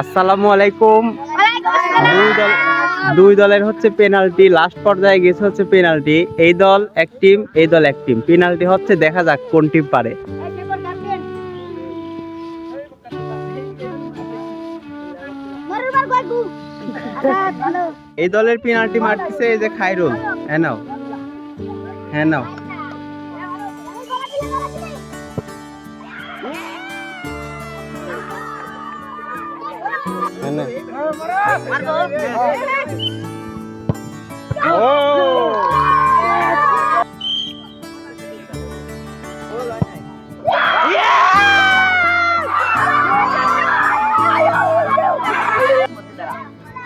আসসালামু আলাইকুম। দুই দল দুই দলের হচ্ছে পেনাল্টি। লাস্ট পর্যায়ে গেছে হচ্ছে পেনাল্টি। এই দল এক টিম এই দল এক টিম। পেনাল্টি হচ্ছে দেখা যাক কোন টিম পারে। এই দলের পেনাল্টি মারতেছে এই যে খাইরুল হ্যাঁ নাও। হ্যাঁ নাও।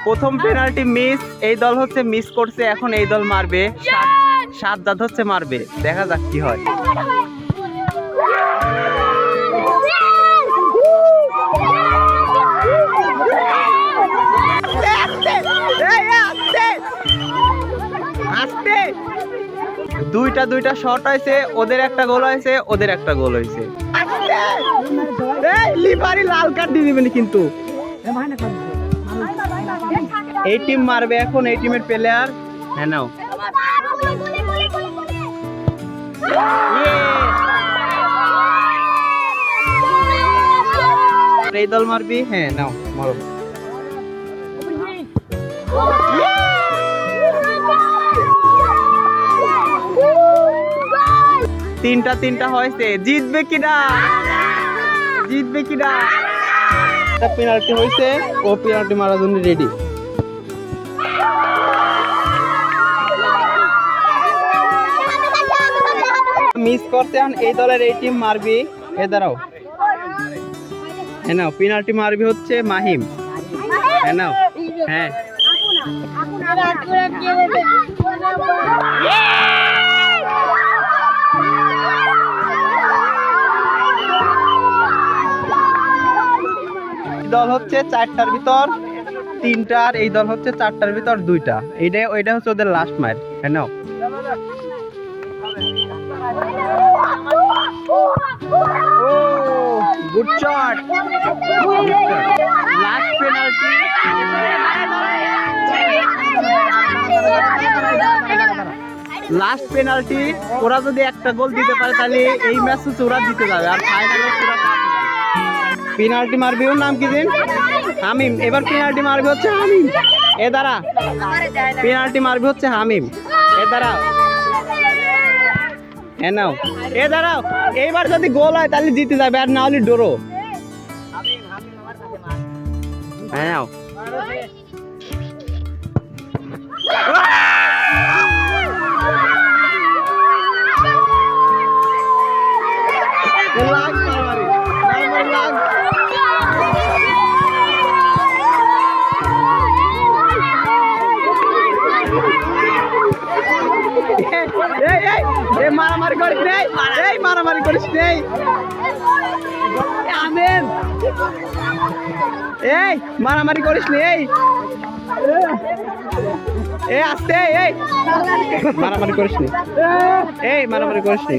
প্রথম পেনাল্টি মিস এই দল হচ্ছে মিস করছে, এখন এই দল মারবে। সাত- দাঁত হচ্ছে মারবে। দেখা যাক কি হয়। দুইটা দুইটা শট হয়েছে ওদের একটা গোল হয়েছে ওদের একটা গোল হয়েছে লিভারি লাল কার্ড দিয়ে দিবেন কিন্তু। এই টিম মারবে এখন, এই টিমের প্লেয়ার হ্যাঁ নাও। এই দল মারবি হ্যাঁ নাও, মারো। তিনটা তিনটা হয়েছে। জিতবে কিনা? জিতবে কিনা? একটা পেনাল্টি হয়েছে, ও পেনাল্টি মারার জন্য রেডি মিস করতে এখন এই দলের এই টিম মারবি। এ দাঁড়াও। হ্যাঁ নাও পেনাল্টি মারবি হচ্ছে মাহিম। হ্যাঁ নাও হ্যাঁ। দল হচ্ছে চারটার ভিতর তিনটার এই দল হচ্ছে চারটার ভিতর দুইটা। এইটা, ওইটা হচ্ছে ওদের লাস্ট ম্যাচ হ্যাঁ good shot last penalty last penalty ওরা যদি একটা গোল দিতে পারে, তাহলে এই ম্যাচ ওরা জিতে যাবে। আর ফাইনালে পেনাল্টি মারবি ওর নাম কি দিন হামিম। এবার পেনাল্টি মারবি হচ্ছে হামিম। এ দ্বারা পেনাল্টি মারবি হচ্ছে হামিম। এ দ্বারা এ নাও। এ দাঁড়াও এইবার যদি গোল হয় তাহলে জিতে যাবে আর না হলে ডোরো। হ্যাঁ নাও। নেই। আমেন। এই, মারামারি করিস নি, এই। এ, আসতে, এই। মারামারি করিস নি। এই, মারামারি করিস নি।